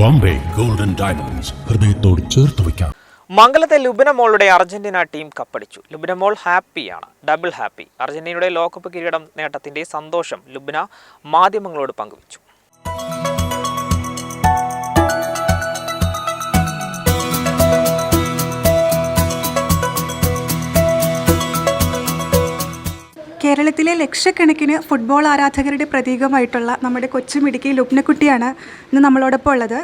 Bombay. Golden diamonds ഹൃദയത്തോട് ചേർത്ത് വയ്ക്കാം. മംഗലത്തെ ലുബിനമോളുടെ അർജന്റീന ടീം കപ്പടിച്ചു. ലുബിനമോൾ ഹാപ്പിയാണ്. ഡബിൾ ഹാപ്പി അർജന്റീനയുടെ ലോകകപ്പ് കിരീടം നേട്ടത്തിന്റെ സന്തോഷം ലുബിന മാധ്യമങ്ങളോട് പങ്കുവച്ചു. കേരളത്തിലെ ലക്ഷക്കണക്കിന് ഫുട്ബോൾ ആരാധകരുടെ പ്രതീകമായിട്ടുള്ള നമ്മുടെ കൊച്ചുമിടുക്കി ലുപ്നക്കുട്ടിയാണ് ഇന്ന് നമ്മളോടൊപ്പം ഉള്ളത്.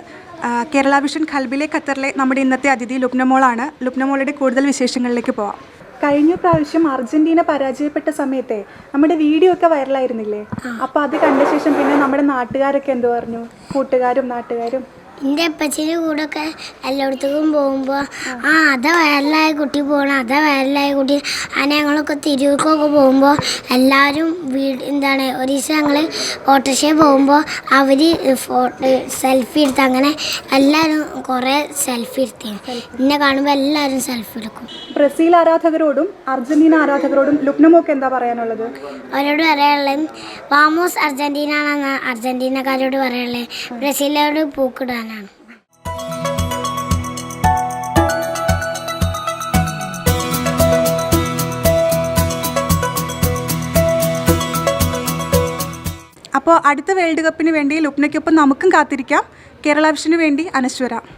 കേരള വിഷൻ ഖൽബിലെ ഖത്തറിലെ നമ്മുടെ ഇന്നത്തെ അതിഥി ലുപ്നമോളാണ് ലുപ്നമോളുടെ കൂടുതൽ വിശേഷങ്ങളിലേക്ക് പോവാം. കഴിഞ്ഞ പ്രാവശ്യം അർജന്റീന പരാജയപ്പെട്ട സമയത്തെ നമ്മുടെ വീഡിയോ ഒക്കെ വൈറലായിരുന്നില്ലേ അപ്പോൾ അത് കണ്ട ശേഷം പിന്നെ നമ്മുടെ നാട്ടുകാരൊക്കെ എന്ത് പറഞ്ഞു? കൂട്ടുകാരും നാട്ടുകാരും? എന്റെ അപ്പച്ചന്റെ കൂടെ ഒക്കെ എല്ലായിടത്തേക്കും പോകുമ്പോൾ ആ അതാ വയറിലായ കുട്ടി പോകണം അതാ വയറിലായ കുട്ടി. അങ്ങനെ ഞങ്ങളൊക്കെ തിരൂർക്കൊക്കെ പോകുമ്പോൾ എല്ലാവരും വീട് എന്താണ് ഒരു ദിവസം ഞങ്ങൾ ഓട്ടോറിക്ഷയിൽ പോകുമ്പോൾ അവർ ഫോട്ടോ സെൽഫി എടുത്ത് അങ്ങനെ എല്ലാവരും കുറേ സെൽഫി എടുത്തി. എന്നെ കാണുമ്പോൾ എല്ലാവരും സെൽഫി എടുക്കും. ബ്രസീൽ ആരാധകരോടും അർജന്റീന ആരാധകരോടും ലുക്നമോക്ക് എന്താ പറയാനുള്ളത്? അവരോട് പറയാനുള്ളത് വാമോസ് അർജന്റീന ആണെന്ന് അർജന്റീനക്കാരോട് പറയാനുള്ളത്. ബ്രസീലിനോട് പൂക്കിടാനാണ് അപ്പോൾ അടുത്ത വേൾഡ് കപ്പിന് വേണ്ടി ലുപ്നയ്ക്കൊപ്പം നമുക്കും കാത്തിരിക്കാം. കേരള വിഷന് വേണ്ടി അനശ്വര.